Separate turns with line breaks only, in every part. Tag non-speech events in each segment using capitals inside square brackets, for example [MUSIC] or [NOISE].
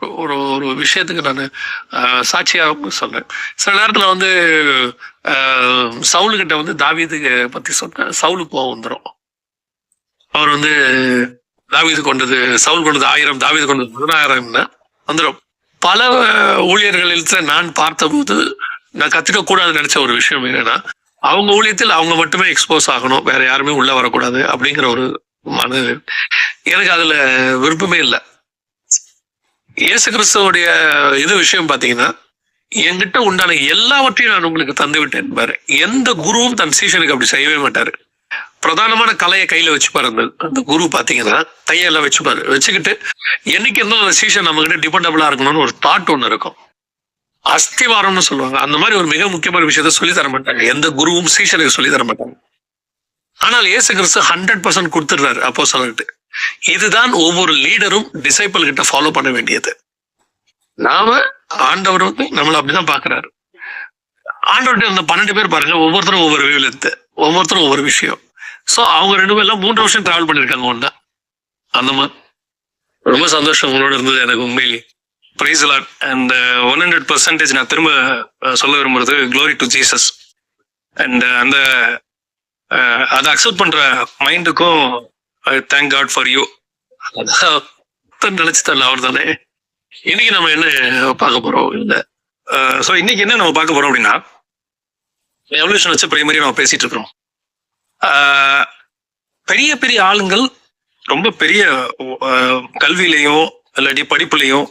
ஒரு ஒரு விஷயத்துக்கு நான் சாட்சியாக சொல்றேன். சில நேரத்தில் வந்து ஆஹ், சவுலுக்கிட்ட வந்து தாவீதுக்கு பத்தி சொன்னேன் சவுலு கோவம் வந்துடும் அவர் வந்து தாவீது கொண்டது சவுல் கொண்டது ஆயிரம் தாவீது கொண்டது பதினாயிரம்னா வந்துடும் பல ஊழியர்களில் நான் பார்த்தபோது நான் கத்துக்க கூடாதுன்னு நினைச்ச ஒரு விஷயம் என்னன்னா அவங்க ஊழியத்தில் அவங்க மட்டுமே எக்ஸ்போஸ் ஆகணும் வேற யாருமே உள்ள வரக்கூடாது அப்படிங்கிற ஒரு மன எனக்கு அதுல விருப்பமே இல்லை. இயேசு கிறிஸ்துவோடைய இது விஷயம் பாத்தீங்கன்னா என்கிட்ட உண்டான எல்லாவற்றையும் நான் உங்களுக்கு தந்து விட்டேன் பாரு. எந்த குருவும் தன் சீஷனுக்கு அப்படி செய்யவே மாட்டாரு. பிரதானமான கலையை கையில வச்சுப்பாரு அந்த அந்த குரு பாத்தீங்கன்னா கையெல்லாம் வச்சுப்பாரு வச்சுக்கிட்டு என்னைக்கு இருந்தாலும் அந்த சீஷன் நம்ம கிட்ட டிபெண்டபிளா இருக்கணும்னு ஒரு தாட் ஒண்ணு இருக்கும். அஸ்திவாரம்னு சொல்லுவாங்க. அந்த மாதிரி ஒரு மிக முக்கியமான விஷயத்த சொல்லி தர மாட்டாங்க. எந்த குருவும் சீஷனுக்கு சொல்லி தர மாட்டாங்க. ஆனால் இயேசு கிறிஸ்து ஹண்ட்ரட் பர்சன்ட் கொடுத்துடுறாரு அப்போ சொல்லிட்டு இதுதான் ஒவ்வொரு லீடரும் டிசைபிள் கிட்ட ஃபாலோ பண்ண வேண்டியது. நாம ஆண்டவர் வந்து நம்மளை அப்படிதான் பாக்குறாரு ஆண்டவர்கிட்ட அந்த பன்னெண்டு பேர் பாருங்க ஒவ்வொருத்தரும் ஒவ்வொரு விவிலத்து ஒவ்வொருத்தரும் ஒவ்வொரு விஷயம். சோ அவங்க ரெண்டு பேர்லாம் மூன்று வருஷம் டிராவல் பண்ணிருக்காங்க ஒன்றா அந்த மாதிரி. ரொம்ப சந்தோஷம் உங்களோட இருந்தது எனக்கு உண்மையிலேயே
praise lot and one hundred percentage நான் திரும்ப uh, சொல்ல விரும்புறது க்ளோரி டு ஜீசஸ் அண்ட் அந்த uh, அதை அக்செப்ட் பண்ற மைண்டுக்கும் தேங்க் காட் ஃபார் யூ
நினைச்சு தரல அவர் தானே இன்னைக்கு நம்ம என்ன பார்க்க போறோம்? இல்ல.
ஸோ இன்னைக்கு என்ன நம்ம பார்க்க போறோம் அப்படின்னா எவல்யூஷன் வச்சு பிரைமரி நம்ம பேசிட்டு இருக்கிறோம். பெரிய பெரிய ஆளுங்கள் ரொம்ப பெரிய கல்வியிலையும் இல்லாட்டி படிப்புலையும்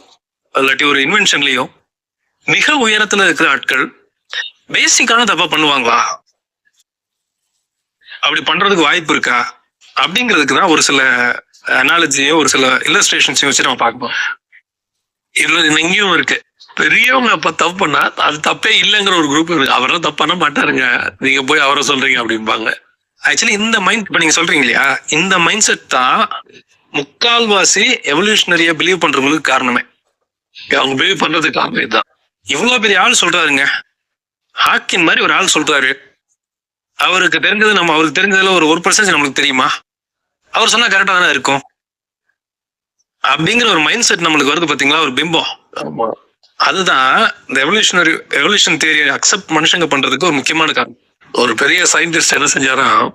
இல்லாட்டி ஒரு இன்வென்ஷன்லையும் மிக உயரத்துல இருக்கிற ஆட்கள் பேசிக்கான தப்பா பண்ணுவாங்களா? அப்படி பண்றதுக்கு வாய்ப்பு இருக்கா? அப்படிங்கிறதுக்கு தான் ஒரு சில அனாலஜியும் ஒரு சில இல்லஸ்ட்ரேஷன்ஸையும் வச்சு நம்ம பார்ப்போம்
இதுல இங்கேயும் இருக்கு. பெரியவங்க அப்ப தப்பு பண்ணா அது தப்பே இல்லைங்கிற ஒரு குரூப் இருக்கு. அவரெல்லாம் தப்பு பண்ண மாட்டாருங்க. நீங்க போய் அவரை சொல்றீங்க அப்படிம்பாங்க.
ஆக்சுவலி இந்த மைண்ட் இப்ப நீங்க சொல்றீங்க இல்லையா? இந்த மைண்ட் செட் தான் முக்கால்வாசி எவல்யூஷனரியா பிலீவ் பண்றவங்களுக்கு காரணமே.
அவங்க பிலீவ் பண்றதுக்கு காரணம் இதுதான்.
இவ்வளவு பெரிய ஆள் சொல்றாருங்க. ஹாக்கின் மாதிரி ஒரு ஆள் சொல்றாரு. அவருக்கு தெரிஞ்சது நம்ம அவருக்கு தெரிஞ்சதுல ஒரு ஒரு பர்சன்டேஜ் நம்மளுக்கு தெரியுமா? அவர் சொன்னா கரெக்டா தானே இருக்கும். அப்படிங்கிற ஒரு மைண்ட் செட் நம்மளுக்கு வருது பாத்தீங்களா? ஒரு பிம்பம். அதுதான் இந்த எவல்யூஷனரி எவல்யூஷன் தியரி அக்செப்ட் மனுஷங்க பண்றதுக்கு ஒரு முக்கியமான காரணம்.
ஒரு பெரிய சயின்டிஸ்ட் என்ன செஞ்சாராம்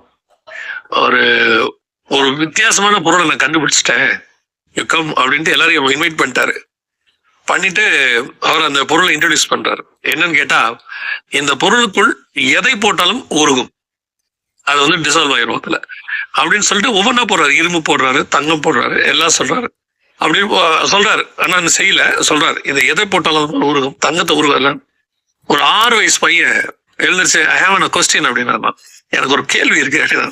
ஒரு ஒரு வித்தியாசமான பொருளை நான் கண்டுபிடிச்சிட்டேன். யுக்கம் அப்படின்ட்டு எல்லாரையும் இன்வைட் பண்ணிட்டாரு. பண்ணிட்டு அவர் அந்த பொருளை இன்ட்ரடியூஸ் பண்றாரு. என்னன்னு கேட்டா இந்த பொருளுக்குள் எதை போட்டாலும் உருகும். அது வந்து டிசால்வ் ஆயிரும் அதுல. அப்படின்னு சொல்லிட்டு ஒவ்வொன்றா போடுறாரு. இரும்பு போடுறாரு தங்கம் போடுறாரு எல்லாம் சொல்றாரு. அப்படின்னு சொல்றாரு. ஆனா அந்த செய்யல. சொல்றாரு. இதை எதை போட்டாலும் உருகும். தங்கத்தை உருகல. ஒரு ஆறு வயசு பையன் எழுந்திரிச்சு ஐ ஹேவ் அ கொஸ்டின் அப்படின்னா எனக்கு ஒரு கேள்வி இருக்கு அப்படின்னா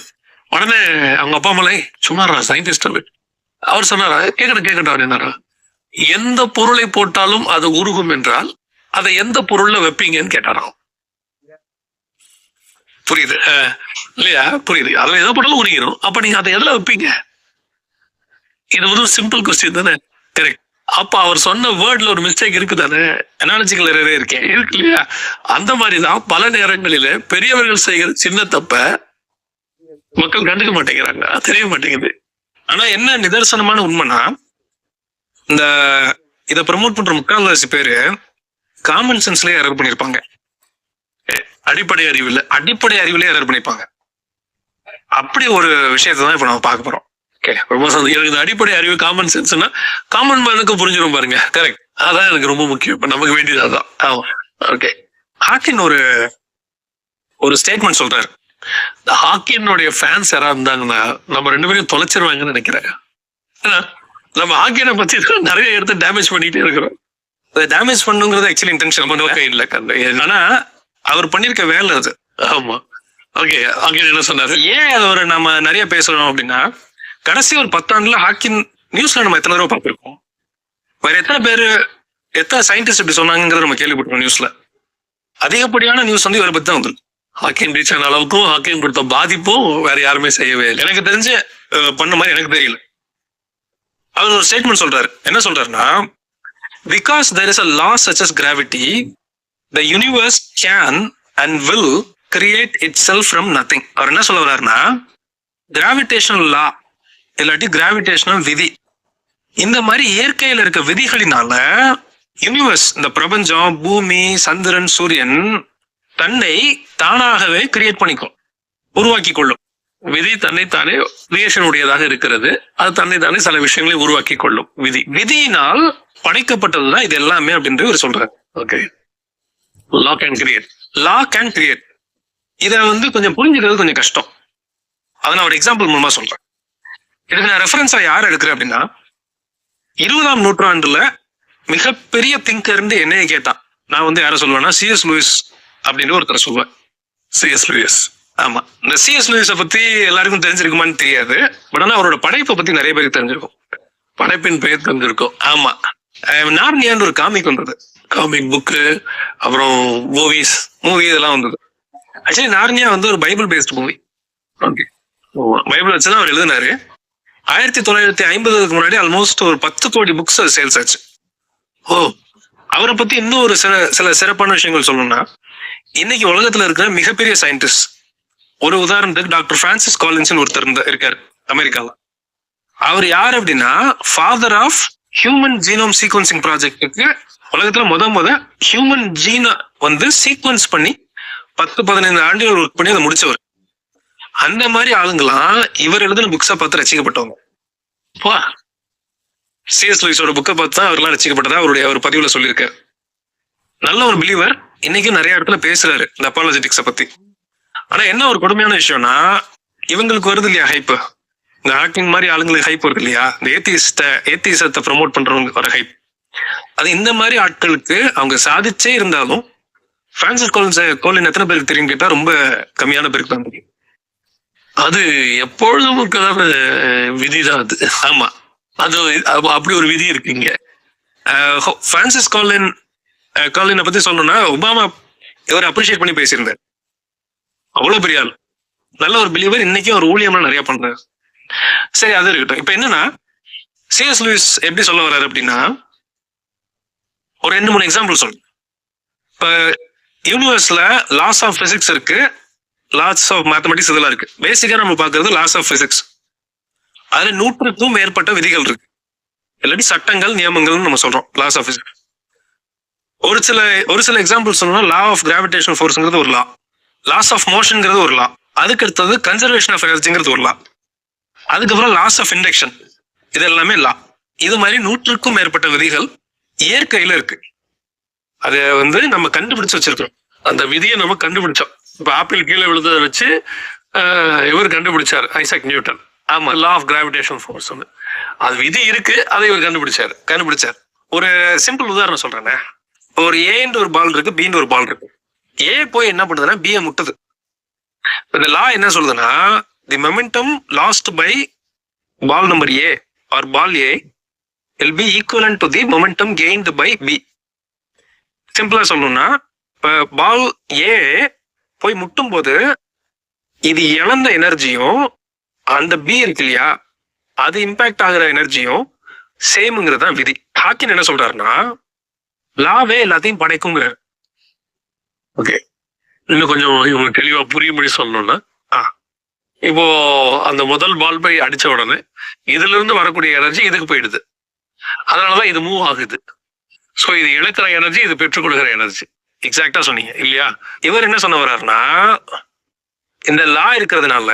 உடனே அவங்க அப்பா அம்மாலே சும்மாரா சயின்டிஸ்ட் அவர். சொன்னாரா கேட்கணும் கேட்கட்டும் அப்படின்னாரா. எந்த பொருளை போட்டாலும் அது உருகும் என்றால் அதை எந்த பொருள்ல வைப்பீங்கன்னு கேட்டாராம். புரியுது. இல்லையா? புரியுது. அதுல எதை போட்டாலும் உருகிரும். அப்ப நீங்க அதை எதுல வைப்பீங்க? இது வந்து சிம்பிள் கொஸ்டின் தானே? கரெக்ட் அப்ப அவர் சொன்ன வேர்ட்ல ஒரு மிஸ்டேக் இருக்கு தானே
அனாலஜிக்கல் இருக்கேன்
இருக்கு இல்லையா? அந்த மாதிரிதான் பல நேரங்களில பெரியவர்கள் செய்கிற சின்ன தப்ப மக்கள் கண்டுக்க மாட்டேங்கிறாங்க. தெரிய மாட்டேங்குது.
ஆனா என்ன நிதர்சனமான உண்மைனா இந்த இத ப்ரமோட் பண்ற முக்கால்வாசி பேரு காமன் சென்ஸ்லயே எரர் பண்ணிருப்பாங்க.
அடிப்படை அறிவு இல்லை
அடிப்படை அறிவுலேயே எரர் பண்ணிப்பாங்க. அப்படி ஒரு விஷயத்தை தான் இப்போ நம்ம பார்க்க போறோம்.
ஓகே ரொம்ப சந்தோஷம். எனக்கு அடிப்படை அறிவு காமன் சென்ஸ்னா காமன் மேனுக்கு புரிஞ்சிடும் பாருங்க. கரெக்ட் அதான் எனக்கு ரொம்ப முக்கியம். இப்போ நமக்கு வேண்டியது அதான் ஆமா. ஓகே
ஹாக்கின் ஒரு ஒரு ஸ்டேட்மெண்ட் சொல்றாரு.
இந்த ஹாக்கினுடைய ஃபேன்ஸ் யாராவது இருந்தாங்கன்னா நம்ம ரெண்டு பேரும் தொலைச்சிருவாங்கன்னு நினைக்கிறேன். ஏன்னா நம்ம ஹாக்கியனை பத்தி [LAUGHS] நிறைய இடத்த டேமேஜ் பண்ணிட்டே இருக்கிறோம்.
டேமேஜ் பண்ணுங்கிறது ஆக்சுவலி இன்டென்ஷன்
நம்ம நோக்கம் இல்லை.
ஆனா அவர் பண்ணிருக்க வேலை அது.
ஆமா. ஓகே ஹாக்கியன் என்ன சொன்னாரு?
ஏன் அதை ஒரு நம்ம நிறைய பேசுறோம் அப்படின்னா கடைசி ஒரு பத்தாண்டுல ஹாக்கின் நியூஸ்ல நம்ம எத்தனை தடவை பார்த்திருக்கோம்? வேற எத்தனை பேரு எத்தனை சயின்டிஸ்ட் இப்படி சொன்னாங்கிறத நம்ம கேள்விப்பட்டிருக்கோம் நியூஸ்ல அதிகப்படியான நியூஸ் வந்து இவரை பத்தி தான் வந்து
ஹாக்கின் ரீச் ஆன அளவுக்கும் ஹாக்கின் கொடுத்த பாதிப்பும் வேற யாருமே செய்யவே இல்லை.
எனக்கு தெரிஞ்சு பண்ண மாதிரி எனக்கு தெரியல. அவர் ஒரு ஸ்டேட்மெண்ட் சொல்றாரு. என்ன சொல்றாருன்னா because there is a law such as the universe can and will create itself from nothing அவர் என்ன சொல்ல வர்றாருன்னா கிராவிடேஷனல் லா இல்லாட்டி கிராவிடேஷனல் விதி. இந்த மாதிரி இயற்கையில் இருக்க விதிகளினால யூனிவர்ஸ் இந்த பிரபஞ்சம் பூமி சந்திரன் சூரியன் தன்னை தானாகவே கிரியேட் பண்ணிக்கும் உருவாக்கி கொள்ளும்
விதி தன்னைத்தானே கிரியேஷன் உடையதாக இருக்கிறது. அது தன்னைத்தானே சில விஷயங்களை உருவாக்கி கொள்ளும் விதி.
விதியினால் படைக்கப்பட்டதுதான் இது எல்லாமே அப்படின்ட்டு இவர் சொல்றாரு.
Okay lock and create
law can create இதை வந்து கொஞ்சம் புரிஞ்சுக்கிறது கொஞ்சம் கஷ்டம். அதை நான் ஒரு எக்ஸாம்பிள் மூலமா சொல்றேன். இதுக்கு நான் ரெஃபரன்ஸா யார் எடுக்கிறேன் அப்படின்னா இருபதாம் நூற்றாண்டுல மிகப்பெரிய திங்கர்னு என்னைய கேட்டான். நான் வந்து யாரை சொல்லுவேன்னா சிஎஸ் லூயிஸ் அப்படின்னு ஒருத்தர் சொல்லுவேன்.
சிஎஸ் லூயிஸ்
ஆமா. இந்த சிஎஸ் லூயிஸை பத்தி எல்லாருக்கும் தெரிஞ்சிருக்குமான்னு தெரியாது. பட் ஆனா அவரோட படைப்பை பத்தி நிறைய பேருக்கு தெரிஞ்சிருக்கும்.
படைப்பின் பெயர் தந்திருக்கும்
ஆமா. நார்னியான்னு ஒரு காமிக் வந்தது.
காமிக் புக்கு அப்புறம் மூவிஸ்
மூவி இதெல்லாம் வந்தது. ஆக்சுவலி நார்னியா வந்து ஒரு Bible based movie
okay
Bible வச்சுதான் அவர் எழுதினாரு. ஆயிரத்தி தொள்ளாயிரத்தி ஐம்பதுக்கு முன்னாடி ஆல்மோஸ்ட் ஒரு பத்து கோடி புக்ஸ் சேல்ஸ் ஆச்சு.
ஓ
அவரை பத்தி இன்னும் ஒரு சில சில சிறப்பான விஷயங்கள் சொல்லணும்னா இன்னைக்கு உலகத்துல இருக்கிற மிகப்பெரிய சயின்டிஸ்ட் ஒரு உதாரணத்துக்கு டாக்டர் பிரான்சிஸ் காலின்ஸ் ஒருத்தர் இருக்காரு அமெரிக்கால. அவர் யார் அப்படின்னா father of human genome sequencing ப்ராஜெக்ட்டுக்கு உலகத்துல முத முத ஹியூமன் ஜீனா வந்து சீக்வன்ஸ் பண்ணி பத்து பதினைந்து ஆண்டுகள் ஒர்க் பண்ணி அதை முடிச்சவர். அந்த மாதிரி ஆளுங்களாம் இவர் எழுதின புக்ஸை பார்த்து ரசிக்கப்பட்டவங்க.
வா
சிஎஸ் லூயிஸோட புக்கை பார்த்து தான் அவர்லாம் ரசிக்கப்பட்டதா அவருடைய அவர் பதிவுல சொல்லியிருக்காரு. நல்ல ஒரு பிலீவர் இன்னைக்கும் நிறைய இடத்துல பேசுறாரு இந்த அப்பாலஜெட்டிக்ஸை பத்தி. ஆனா என்ன ஒரு கொடுமையான விஷயம்னா இவங்களுக்கு வருது இல்லையா ஹைப் இந்த ஹாக்கிங் மாதிரி ஆளுங்களுக்கு ஹைப் வருது இல்லையா? இந்த ஏத்திஸ்ட ஏத்திசத்தை ப்ரமோட் பண்றவங்களுக்கு வர ஹைப் அது இந்த மாதிரி ஆட்களுக்கு அவங்க சாதிச்சே இருந்தாலும் பிரான்சிஸ் கோலின்ஸ் கோலின் எத்தனை பேருக்கு தெரியும் கேட்டா ரொம்ப கம்மியான பேருக்கு தான் தெரியும்.
அது எப்பொழுதும் இருக்கிற விதிதான் அது.
ஆமா.
அது அப்படி ஒரு விதி இருக்குங்க
இங்க. பிரான்சிஸ் காலின் காலினை பத்தி சொல்லணும்னா ஒபாமா இவர் அப்ரிஷியேட் பண்ணி பேசியிருந்தார். அவ்வளவு பெரிய ஆள். நல்ல ஒரு பிலீவர் இன்னைக்கும் ஒரு ஊழியம்லாம் நிறைய பண்றாரு. சரி அது இருக்கட்டும். இப்ப என்னன்னா சிஎஸ் லூயிஸ் எப்படி சொல்ல வர்றாரு அப்படின்னா ஒரு ரெண்டு மூணு எக்ஸாம்பிள் சொல்றேன் இப்போ யூனிவர்ஸ்ல லாஸ் ஆஃப் பிசிக்ஸ் இருக்கு. லாஸ் ஆஃப் மேத்தமெட்டிக்ஸ் இதெல்லாம் இருக்கு. பேசிக்கா நம்ம பாக்குறது லாஸ் ஆஃப் பிசிக்ஸ் அதுல நூற்றுக்கும் மேற்பட்ட விதிகள் இருக்கு. இல்லாட்டி சட்டங்கள் நியமங்கள்னு நம்ம சொல்றோம். லாஸ் ஆஃப் பிசிக்ஸ் ஒரு சில ஒரு சில எக்ஸாம்பிள் சொல்லணும்னா லா ஆஃப் கிராவிடேஷன் ஃபோர்ஸ்ங்கிறது ஒரு லா லாஸ் ஆஃப் மோஷன்ங்கிறது ஒரு லா அதுக்கு அடுத்தது கன்சர்வேஷன் ஆஃப் எனர்ஜிங்கிறது ஒரு லா அதுக்கப்புறம் லாஸ் ஆஃப் இண்டக்ஷன் இது எல்லாமே லா இது மாதிரி நூற்றுக்கும் மேற்பட்ட விதிகள் இயற்கையில இருக்கு. அதை வந்து நம்ம கண்டுபிடிச்சு வச்சிருக்கிறோம்.
அந்த விதியை நம்ம கண்டுபிடிச்சோம். இப்ப ஆப்பிள் கீழே விழுந்ததை வச்சு இவர் கண்டுபிடிச்சார் ஐசக் நியூட்டன்.
ஆமா.
லா ஆஃப் கிராவிடேஷன் ஃபோர்ஸ் அது விதி இருக்கு அதை இவர் கண்டுபிடிச்சாரு.
கண்டுபிடிச்சார். ஒரு சிம்பிள் உதாரணம் சொல்றேனே. ஒரு ஏன்ற ஒரு பால் இருக்கு பின்னு ஒரு பால் இருக்கு. ஏ போய் என்ன பண்ணுதுன்னா பிஏ முட்டுது. இந்த லா என்ன சொல்லுதுன்னா the momentum lost by ball number A or ball A will be equal to the momentum gained by B சிம்பிளா சொல்லணும்னா இப்ப பால் ஏ போய் முட்டும் போது இது இழந்த எனர்ஜியும் அந்த பி இருக்கு இல்லையா அது இம்பாக்ட் ஆகுற எனர்ஜியும் சேம்ங்கிறது தான் விதி. ஹாக்கின் என்ன சொல்றாருன்னா லாவே எல்லாத்தையும் படைக்குங்கிறாரு
ஓகே இன்னும் கொஞ்சம் இவங்களுக்கு தெளிவா புரியும்படி சொல்லணும்னா
ஆ.
இப்போ அந்த முதல் பால் பை அடிச்ச உடனே இதுல இருந்து வரக்கூடிய எனர்ஜி இதுக்கு போயிடுது. அதனாலதான் இது மூவ் ஆகுது. ஸோ இது இழக்கிற எனர்ஜி இது பெற்றுக்கொள்கிற எனர்ஜி
எக்ஸாக்டா சொன்னீங்க இல்லையா? இவர் என்ன சொன்ன வர்றாருன்னா இந்த லா இருக்கிறதுனால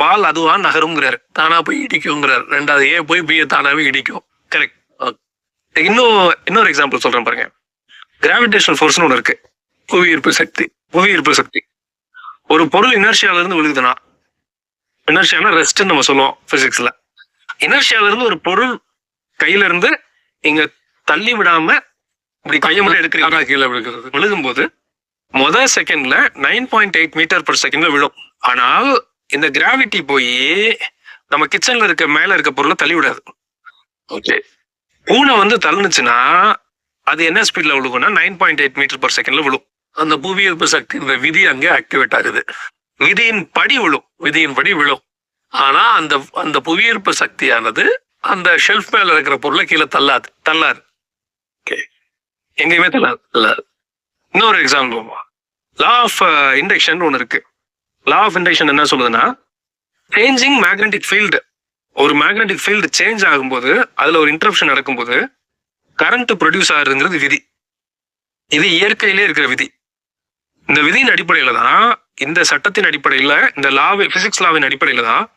பால் அதுவா நகருங்கிறாரு.
தானா போய் இடிக்குங்கிறார். ரெண்டாவது ஏ போய் பிஏ தானாவே இடிக்கும்.
கரெக்ட் இன்னும் இன்னொரு எக்ஸாம்பிள் சொல்றேன் பாருங்க. கிராவிடேஷனல் ஃபோர்ஸ்னு ஒன்று இருக்கு.
புவியீர்ப்பு சக்தி
புவி ஈர்ப்பு சக்தி. ஒரு பொருள் இனர்ஷியால இருந்து விழுகுதுன்னா இனர்ஷியானா ரெஸ்ட்னு நம்ம சொல்லுவோம் பிசிக்ஸ்ல இனர்ஷியால இருந்து ஒரு பொருள் கையில இருந்து இங்க தள்ளி விடாம இப்படி கையை மட்டும் எடுக்கிறீங்க.
கீழே விழுகிறது.
விழுகும்போது முதல் செகண்ட்ல nine point eight meter per செகண்ட்ல விழும். ஆனால் இந்த கிராவிட்டி போய் நம்ம கிச்சன்ல இருக்க மேல இருக்க பொருளை தள்ளி விடாது.
ஓகே.
பூனை வந்து தள்ளுனுச்சுன்னா அது என்ன ஸ்பீட்ல விழுகும்னா nine point eight meter per செகண்ட்ல விழும்.
அந்த புவியீர்ப்பு சக்தி இந்த விதி அங்கே ஆக்டிவேட் ஆகுது.
விதியின் படி விழும்.
விதியின்படி விழும். ஆனா அந்த அந்த புவியீர்ப்பு சக்தியானது அந்த ஷெல்ஃப் மேல இருக்கிற பொருளை கீழே தள்ளாது.
தள்ளாது. எங்கேயுமே தள்ளாது.
தள்ளாது.
இன்னொரு எக்ஸாம்பிள் லா ஆஃப் இண்டக்ஷன் ஒன்று இருக்கு. லா ஆஃப் இண்டக்ஷன் என்ன சொல்லுதுன்னா சேஞ்சிங் மேக்னெட்டிக் ஃபீல்டு ஒரு மேக்னெட்டிக் ஃபீல்டு சேஞ்ச் ஆகும்போது அதுல ஒரு இன்டரப்ஷன் நடக்கும்போது கரண்ட் ப்ரொடியூஸ் ஆகுதுங்கிறது விதி. இது இயற்கையிலே இருக்கிற விதி. இந்த விதியின் அடிப்படையில தான் இந்த சட்டத்தின் அடிப்படையில இந்த லாவை பிசிக்ஸ் லாவின் அடிப்படையில் தான்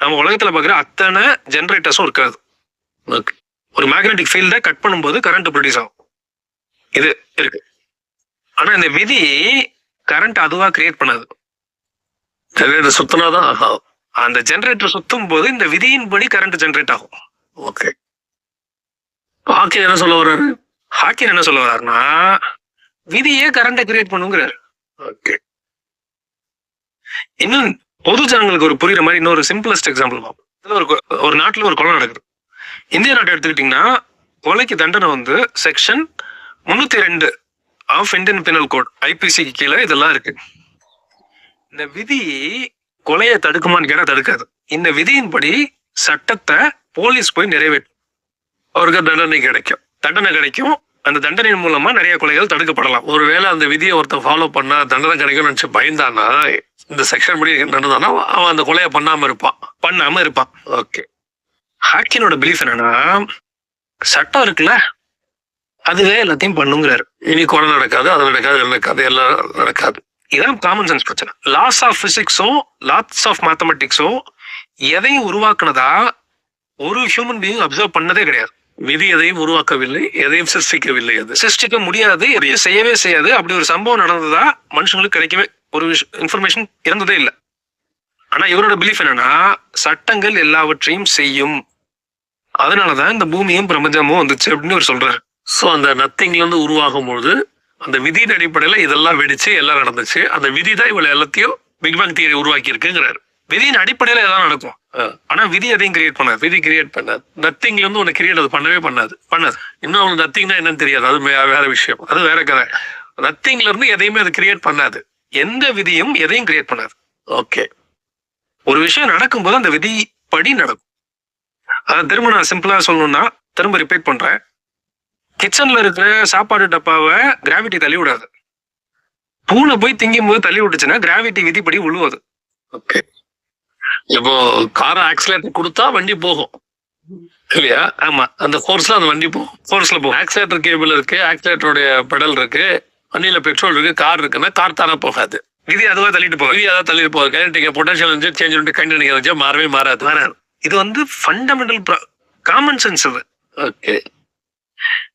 நம்ம உலகத்துல பார்க்குற அத்தனை ஜெனரேட்டர்ஸும் இருக்காது
ஓகே
ஒரு மேக்னெட்டிக் ஃபீல்டை கட் பண்ணும்போது கரண்ட் ப்ரொடியூஸ் ஆகும். இது இருக்கு. ஆனா இந்த விதி கரண்ட் அதுவா கிரியேட் பண்ணாது.
ஜெனரேட்டர் சுத்தினாதான் ஆகும்.
அந்த ஜெனரேட்டர் சுத்தும் போது இந்த விதியின்படி கரண்ட் ஜெனரேட் ஆகும்.
ஓகே ஹாக்கி என்ன சொல்ல வர்றாரு?
ஹாக்கின் என்ன சொல்ல வர்றாருன்னா விதியே கரண்ட்டை கிரியேட் பண்ணுங்கிறாரு.
ஓகே
இன்னும் பொது ஜனங்களுக்கு ஒரு புரியுற மாதிரி இன்னொரு சிம்பிளஸ்ட் எக்ஸாம்பிள் பார்ப்போம். ஒரு ஒரு நாட்டில் ஒரு கொலை நடக்குது. இந்திய நாட்டை எடுத்துக்கிட்டிங்கன்னா கொலைக்கு தண்டனை வந்து செக்ஷன் முன்னூத்தி ரெண்டு ஆஃப் இந்தியன் பினல் கோட் ஐபிசிக்கு கீழே இதெல்லாம் இருக்கு. இந்த விதி கொலையை தடுக்குமான்னு கேட்டால் தடுக்காது. இந்த விதியின்படி சட்டத்தை போலீஸ் போய் நிறைவேற்றும்.
அவருக்கு தண்டனை கிடைக்கும்.
தண்டனை கிடைக்கும். அந்த தண்டனையின் மூலமா நிறைய கொலைகள் தடுக்கப்படலாம்.
ஒருவேளை அந்த விதியை ஒருத்தன் ஃபாலோ பண்ணா தண்டனை கிடைக்கும்னு நினச்சி பயந்தானா? இந்த செக்ஷன் படி நடந்தானா அவன் அந்த கொலையை பண்ணாம இருப்பான்.
பண்ணாம இருப்பான்.
ஓகே
ஹாக்கினோட பிலீஃப் என்னன்னா சட்டம் இருக்குல்ல அதுவே எல்லாத்தையும் பண்ணுங்கிறாரு.
இனி கொலை நடக்காது அது நடக்காது நடக்காது எல்லாம் நடக்காது.
இதான் காமன் சென்ஸ் பிரச்சனை. லாஸ் ஆஃப் பிசிக்ஸும் லாஸ் ஆஃப் மேத்தமெட்டிக்ஸும் எதையும் உருவாக்குனதா ஒரு ஹியூமன் பீயிங் அப்சர்வ் பண்ணதே கிடையாது.
விதி எதையும் உருவாக்கவில்லை எதையும் சிருஷ்டிக்கவில்லை அது.
சிருஷ்டிக்க முடியாது எதையும் செய்யவே செய்யாது அப்படி ஒரு சம்பவம் நடந்ததா மனுஷங்களுக்கு கிடைக்கவே ஒரு இன்ஃபர்மேஷன் இருந்ததே இல்லை. ஆனா இவரோட பிலீஃப் என்னன்னா சட்டங்கள் எல்லாவற்றையும் செய்யும். அதனாலதான் இந்த பூமியும் பிரபஞ்சமும் வந்துச்சு அப்படின்னு அவர் சொல்றாரு.
ஸோ அந்த நத்திங்ல இருந்து உருவாகும் பொழுது அந்த விதியின் அடிப்படையில இதெல்லாம் வெடிச்சு எல்லாம் நடந்துச்சு. அந்த விதி தான் இவ்வளவு எல்லாத்தையும் பிக் பேங் தியரி உருவாக்கி இருக்குங்கிறாரு
விதியின் அடிப்படையில எல்லாம் நடக்கும். ஆனா விதி எதையும் கிரியேட் பண்ணாது.
விதி கிரியேட் பண்ணாது. நத்திங்ல இருந்து உனக்கு கிரியேட் அது பண்ணவே பண்ணாது.
பண்ணாது.
இன்னும் அவனுக்கு நத்திங்னா என்னன்னு தெரியாது. அது வேற விஷயம்.
அது வேற கதை.
நத்திங்ல இருந்து எதையுமே அது கிரியேட் பண்ணாது.
எந்த விதியும் எதையும் கிரியேட் பண்ணாது.
ஓகே
ஒரு விஷயம் நடக்கும்போது அந்த விதி படி நடக்கும். அதை திரும்ப நான் சிம்பிளா சொல்லணும்னா திரும்ப ரிப்பீட் பண்றேன். கிச்சன்ல இருக்கிற சாப்பாடு டப்பாவை கிராவிட்டி தள்ளி விடாது. பூனை போய் திங்கும் போது தள்ளி விட்டுச்சுன்னா கிராவிட்டி விதிப்படி உழுவது.
ஓகே இப்போ காரை ஆக்சிலேட்டர் கொடுத்தா வண்டி போகும். இல்லையா?
ஆமா.
அந்த ஃபோர்ஸ்ல அந்த வண்டி போகும்.
ஃபோர்ஸ்ல போகும்.
ஆக்சிலேட்டர் கேபிள் இருக்கு ஆக்சிலேட்டருடைய பெடல் இருக்கு. வண்டியில பெட்ரோல் இருக்கு கார் இருக்குன்னா கார் தானே போகாது.
விதி அதுவா தள்ளிட்டு போகுது.
விதி அதான் தள்ளி போகுது. கைனடிக்க பொட்டன்ஷியல் இருந்துச்சு சேஞ்ச் பண்ணிட்டு கைனடிக்க இருந்துச்சு மாறவே மாறாது.
வராது இது வந்து ஃபண்டமெண்டல் காமன் சென்ஸ் இது
ஓகே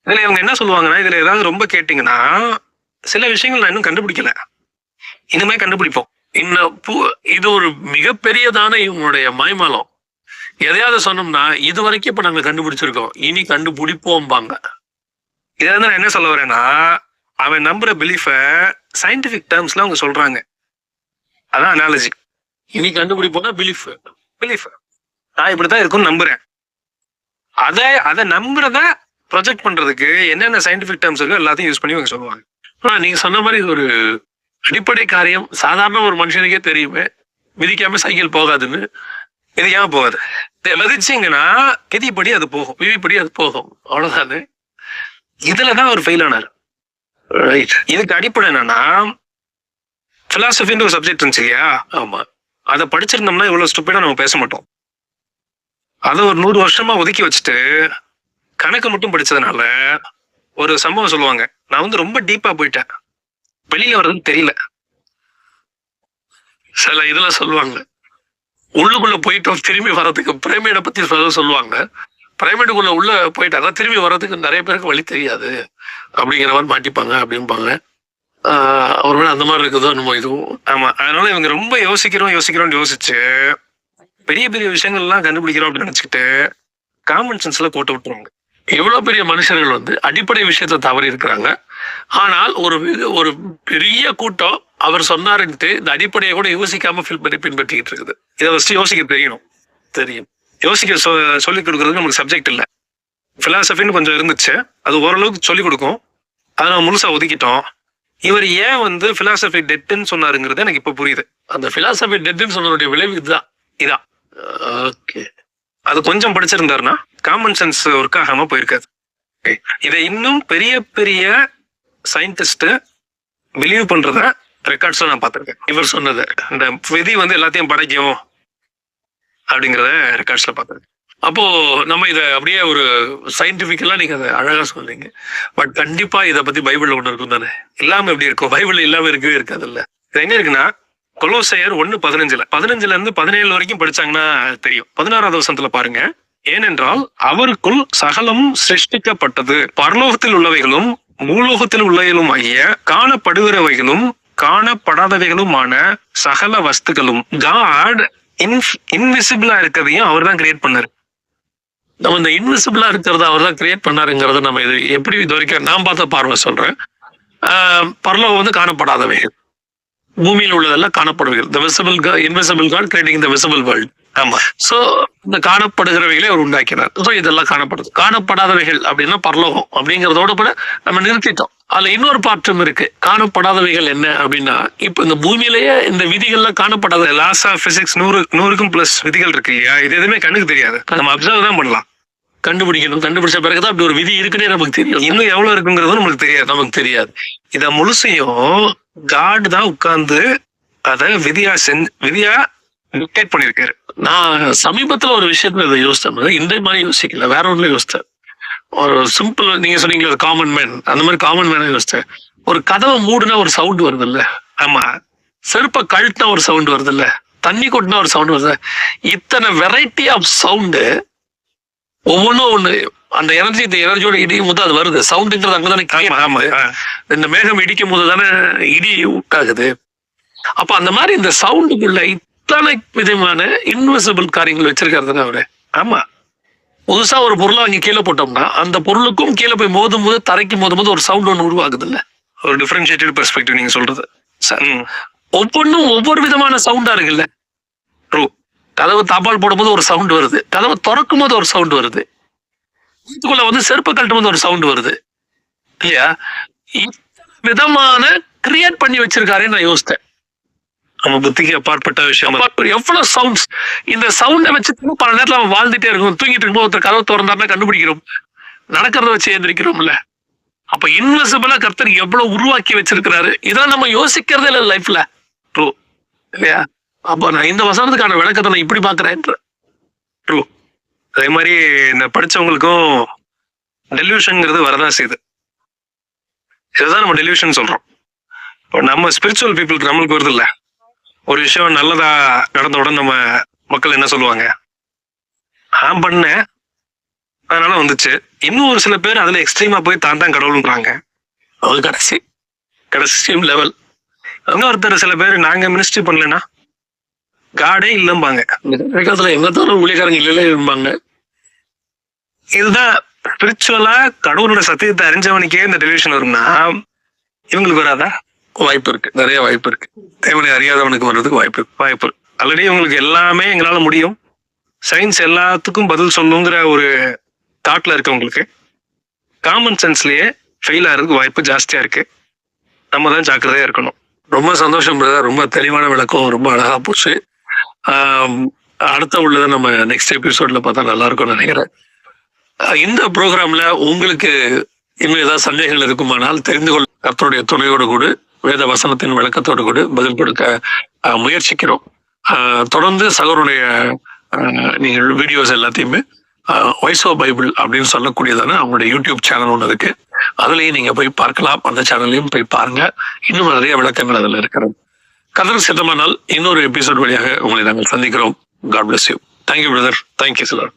இதுல இவங்க என்ன சொல்லுவாங்கன்னா இதுல ஏதாவது ரொம்ப கேட்டீங்கன்னா சில விஷயங்கள் நான் இன்னும் கண்டுபிடிக்கல. இனிமே கண்டுபிடிப்போம்.
இன்னும் பு- இது ஒரு மிகப்பெரியதான இவங்களுடைய மாய்மலம். எதையாவது சொன்னோம்னா இது வரைக்கும் இப்ப நாங்க கண்டுபிடிச்சிருக்கோம். இனி கண்டுபிடிப்போம்பாங்க.
இதுல இருந்து நான் என்ன சொல்ல வரேன்னா அவன் நம்புற பிலீஃப சயின்டிபிக் டேர்ம்ஸ்ல அவங்க சொல்றாங்க. அதான் அனாலஜி
இனி கண்டுபிடிப்போம்னா பிலீஃப்
பிலீஃப் நான் இப்படித்தான் இருக்கும்னு நம்புறேன். அதை அதை நம்புறத ப்ரொஜெக்ட் பண்றதுக்கு என்னென்ன சயின்டிபிக் டேர்ம்ஸ் இருக்கோ எல்லாத்தையும் யூஸ் பண்ணி இவங்க சொல்லுவாங்க.
ஆனா நீங்க சொன்ன மாதிரி இது ஒரு அடிப்படை காரியம். சாதாரண ஒரு மனுஷனுக்கே தெரியுமே. மிதிக்காம சைக்கிள் போகாதுன்னு.
ஏன் போகாது. இதை விதிச்சிங்கன்னா விதிப்படி அது போகும்.
விதிப்படி அது போகும். அவ்வளவுதானே?
இதுலதான் அவர் ஃபெயில் ஆனார்.
ரைட்
இதுக்கு அடிப்படை என்னன்னா பிலாசபின்னு ஒரு சப்ஜெக்ட் இருந்துச்சு இல்லையா?
ஆமா.
அதை படிச்சிருந்தோம்னா இவ்வளவு ஸ்டூப்பிடா நம்ம பேச மாட்டோம். அதை ஒரு நூறு வருஷமா ஒதுக்கி வச்சுட்டு கணக்கு மட்டும் படிச்சதுனால ஒரு சம்பவம் சொல்லுவாங்க. நான் வந்து ரொம்ப டீப்பா போயிட்டேன். வெளியில வர்றதுன்னு தெரியல.
சில இதுல சொல்லுவாங்க. உள்ளுக்குள்ள போயிட்டோம் திரும்பி வர்றதுக்கு. பிரேமியடை பத்தி சொல்ல சொல்லுவாங்க. பிரைமேட்டுக்குள்ள உள்ள போயிட்டாங்க திரும்பி வர்றதுக்கு நிறைய பேருக்கு வழி தெரியாது. அப்படிங்கிற மாதிரி மாட்டிப்பாங்க அப்படிம்பாங்க. ஆஹ் ஒருவேளை அந்த மாதிரி இருக்குதோ நம்ம இதுவும்.
ஆமா அதனால இவங்க ரொம்ப யோசிக்கிறோம் யோசிக்கிறோம்னு யோசிச்சு பெரிய பெரிய விஷயங்கள்லாம் கண்டுபிடிக்கிறோம் அப்படின்னு நினைச்சுக்கிட்டு காமன் சென்ஸ்ல கோட்டை விட்டுருவாங்க.
இவ்வளவு பெரிய மனுஷர்கள் வந்து அடிப்படை விஷயத்தை தவறி இருக்கிறாங்க. ஆனால் ஒரு ஒரு பெரிய கூட்டம் அவர் சொன்னாருன்ட்டு இந்த அடிப்படையை கூட யோசிக்காம ஃபீல் பண்ணி பின்பற்றிக்கிட்டு இருக்குது.
இதை ஃபர்ஸ்ட் யோசிக்க தெரியணும்
தெரியும்.
யோசிக்க சொ சொல்லிக் கொடுக்கறதுக்கு நமக்கு சப்ஜெக்ட் இல்லை. பிலாசபின்னு கொஞ்சம் இருந்துச்சு. அது ஓரளவுக்கு சொல்லிக் கொடுக்கும். அதை நம்ம முழுசா ஒதுக்கிட்டோம். இவர் ஏன் வந்து பிலாசபி டெட்டுன்னு சொன்னாருங்கிறது எனக்கு இப்ப புரியுது.
அந்த பிலாசபி டெட்னு சொன்னதுடைய விளைவு இதுதான்.
இதான்.
ஓகே.
அது கொஞ்சம் படிச்சிருந்தாருன்னா காமன் சென்ஸ் ஒர்க் ஆகாம போயிருக்காது. இதை இன்னும் பெரிய பெரிய சயின்டிஸ்ட் பிலீவ் பண்றத ரெக்கார்ட்ஸ்ல நான் பார்த்திருக்கேன்.
இவர் சொன்னது.
இந்த விதி வந்து எல்லாத்தையும் படைக்கும். அப்படிங்கிறத ரெக்கார்ட்ஸ்ல பார்த்தேன்.
அப்போ நம்ம இதை அப்படியே ஒரு சயின்டிபிக்கலா நீங்க அதை அழகா சொல்றீங்க பட் கண்டிப்பா இதை பத்தி பைபிள்ல ஒண்ணு இருக்கும் தானே?
இல்லாம எப்படி இருக்கும்?
பைபிள் இல்லாம இருக்கவே இருக்காது இல்ல
இது என்ன இருக்குன்னா கொலோசையர் ஒண்ணு பதினஞ்சுல. பதினஞ்சுல இருந்து பதினேழு வரைக்கும் படிச்சாங்கன்னா தெரியும். பதினாறாவது வருஷத்துல பாருங்க. ஏனென்றால் அவருக்குள் சகலம் சிருஷ்டிக்கப்பட்டது. பரலோகத்தில் உள்ளவைகளும் மூலோகத்தில் உள்ளவைகளும் ஆகிய காணப்படுகிறவைகளும் காணப்படாதவைகளுமான சகல வஸ்துக்களும். காட் இன்விசிபிளா இருக்கிறதையும் அவர் தான் கிரியேட் பண்ணாரு.
நம்ம இந்த இன்விசிபிளா இருக்கிறத அவர் தான் கிரியேட் பண்ணாருங்கிறத நம்ம இது எப்படி இது வரைக்கும் நான் பார்த்த பார்வை சொல்றேன். பரலோகம் வந்து காணப்படாதவைகள். பூமியில் உள்ளதெல்லாம் காணப்படுவீர்கள் the visible invisible God creating the visible world
ஆமா.
சோ இந்த காணப்படுகிறவைகளை அவர் உண்டாக்கினார். சோ இதெல்லாம் காணப்படுது. காணப்படாதவைகள் அப்படின்னா பரலோகம் அப்படிங்கறதோட கூட நம்ம நிறுத்திட்டோம். அதுல இன்னொரு பாற்றம் இருக்கு. காணப்படாதவைகள் என்ன அப்படின்னா இப்ப இந்த பூமியிலேயே இந்த விதிகள்லாம் காணப்படாத
லாஸ் ஆஃப் பிசிக்ஸ் நூறு நூறுக்கும் பிளஸ் விதிகள் இருக்கு இல்லையா? இது எதுவுமே கண்ணுக்கு தெரியாது. நம்ம அப்சர்வ் தான் பண்ணலாம்.
கண்டுபிடிக்கணும். கண்டுபிடிச்ச பிறகுதான் அப்படி ஒரு விதி இருக்குன்னே நமக்கு தெரியும்.
இன்னும் எவ்வளவு இருக்குங்கிறதும் நமக்கு தெரியாது.
நமக்கு தெரியாது.
இத முழுசையும் காட் தான் உட்கார்ந்து அதை விதியா செஞ்சு விதியா டிக்டேட் பண்ணிருக்காரு
நான் சமீபத்துல ஒரு விஷயத்துல இதை யோசித்தேன். இந்த மாதிரி யோசிக்கல வேற ஒண்ணுல யோசித்தேன். ஒரு சிம்பிள் நீங்க சொன்னீங்களே ஒரு காமன் மேன் அந்த மாதிரி காமன் மேன யோசித்தேன். ஒரு கதவை மூடுனா ஒரு சவுண்ட் வருது இல்ல
ஆமா.
செருப்ப கழட்டினா ஒரு சவுண்ட் வருது இல்ல தண்ணி கொட்டினா ஒரு சவுண்ட் வருது இத்தனை வெரைட்டி ஆஃப் சவுண்டு ஒவ்வொன்றும் ஒண்ணு. அந்த எனர்ஜி இந்த எனர்ஜியோட இடிக்கும் போது அது வருது. சவுண்டுங்கிறது
ஆமா ஆ.
இந்த மேகம் இடிக்கும் போது தானே இடி உண்டாகுது. அப்ப அந்த மாதிரி இந்த சவுண்டுக்குள்ள இத்தனை விதமான இன்விசிபிள் காரியங்கள் வச்சிருக்காருங்க அவரு.
ஆமா.
புதுசா ஒரு பொருளை வாங்கி கீழே போட்டோம்னா அந்த பொருளுக்கும் கீழே போய் மோதும் போது தரைக்கு மோதும் போது ஒரு சவுண்ட் ஒன்று உருவாகுது இல்ல
ஒரு டிஃபரன்ஷியேட்டட் பெர்ஸ்பெக்டிவ் நீங்க சொல்றது.
ஒவ்வொன்றும் ஒவ்வொரு விதமான சவுண்டா இருக்குல்ல?
True.
கதவு தாப்பால் போடும்போது ஒரு சவுண்ட் வருது. கதவை திறக்கும் போது ஒரு சவுண்ட் வருது. வீட்டுக்குள்ள வந்து செருப்பு கழட்டும் போது ஒரு சவுண்ட் வருது. இல்லையா? விதமான கிரியேட் பண்ணி வச்சிருக்காருன்னு நான் யோசித்தேன்.
நம்ம புத்திக்கு அப்பாற்பட்ட விஷயம்
எவ்வளவு சவுண்ட்ஸ் இந்த சவுண்டை வச்சு பல நேரத்துல அவன் வாழ்ந்துட்டே இருக்கும். தூங்கிட்டு இருக்கும்போது ஒருத்தர் கதவை திறந்தாருன்னா கண்டுபிடிக்கிறோம். நடக்கிறத வச்சு எழுந்திருக்கிறோம்ல அப்ப இன்வெசிபிளா கர்த்தர் எவ்வளவு உருவாக்கி வச்சிருக்கிறாரு. இதெல்லாம் நம்ம யோசிக்கிறதே இல்லை லைஃப்ல ட்ரூ இல்லையா? அப்போ நான் இந்த வசனத்துக்கான விளக்கத்தை நான் இப்படி பாக்குறேன்
ட்ரூ அதே மாதிரி இந்த படிச்சவங்களுக்கும் டெலிவிஷன்ங்கிறது வரதான் செய்யுது. இதுதான் நம்ம டெலிவிஷன் சொல்றோம். இப்போ நம்ம ஸ்பிரிச்சுவல் பீப்புளுக்கு நம்மளுக்கு வருது இல்லை. ஒரு விஷயம் நல்லதா நடந்த உடனே நம்ம மக்கள் என்ன சொல்லுவாங்க? நான் பண்ணேன். அதனால வந்துச்சு. இன்னும் ஒரு சில பேர் அதுல எக்ஸ்ட்ரீமா போய் தான் தான் கடவுள்ன்றாங்க.
அது கடைசி. கடைசி லெவல்
இன்னொருத்தர் சில பேர் நாங்க மினிஸ்ட்ரி பண்ணலன்னா? காடே இல்லம்பாங்க.
காலத்துல எங்க தவிர ஊழியக்காரங்க இல்லையே இருப்பாங்க
இதுதான் ஸ்பிரிச்சுவலா கடவுளோட சத்தியத்தை அறிஞ்சவனுக்கே இந்த டெலிவிஷன் வரும்னா இவங்களுக்கு வராதா?
வாய்ப்பு இருக்கு நிறைய வாய்ப்பு இருக்கு தேவனை அறியாதவனுக்கு வர்றதுக்கு வாய்ப்பு இருக்கு.
வாய்ப்பு ஆல்ரெடி உங்களுக்கு எல்லாமே எங்களால முடியும். சயின்ஸ் எல்லாத்துக்கும் பதில் சொல்லுங்கிற ஒரு தாட்ல இருக்கவங்களுக்கு காமன் சென்ஸ்லயே ஃபெயில் ஆகிறதுக்கு வாய்ப்பு ஜாஸ்தியா இருக்கு. நம்ம தான் ஜாக்கிரதையா இருக்கணும்.
ரொம்ப சந்தோஷம் பிரதர் ரொம்ப தெளிவான விளக்கம். ரொம்ப அழகா போச்சு. அடுத்த உள்ளதை நம்ம நெக்ஸ்ட் எபிசோட்ல பார்த்தா நல்லா இருக்கும்னு நினைக்கிறேன். இந்த ப்ரோக்ராம்ல உங்களுக்கு இன்னும் ஏதாவது சந்தேகங்கள் இருக்குமானால் தெரிந்து கொள்ள கர்த்தருடைய துணையோடு கூட. வேத வசனத்தின் விளக்கத்தோடு கூட பதில் கொடுக்க முயற்சிக்கிறோம். தொடர்ந்து சகோருடைய நீங்கள் வீடியோஸ் எல்லாத்தையுமே வாய்ஸ் ஆஃப் பைபிள் அப்படின்னு சொல்லக்கூடியதான அவங்களுடைய யூடியூப் சேனல் ஒன்று இருக்கு. அதுலயும் நீங்க போய் பார்க்கலாம். அந்த சேனல்லையும் போய் பாருங்க. இன்னும் நிறைய விளக்கங்கள் அதுல இருக்கிறது. கதர் சித்தமானால் இன்னொரு எபிசோட் வழியாக உங்களை நாங்கள் சந்திக்கிறோம். God bless you thank you brother thank you சிலர்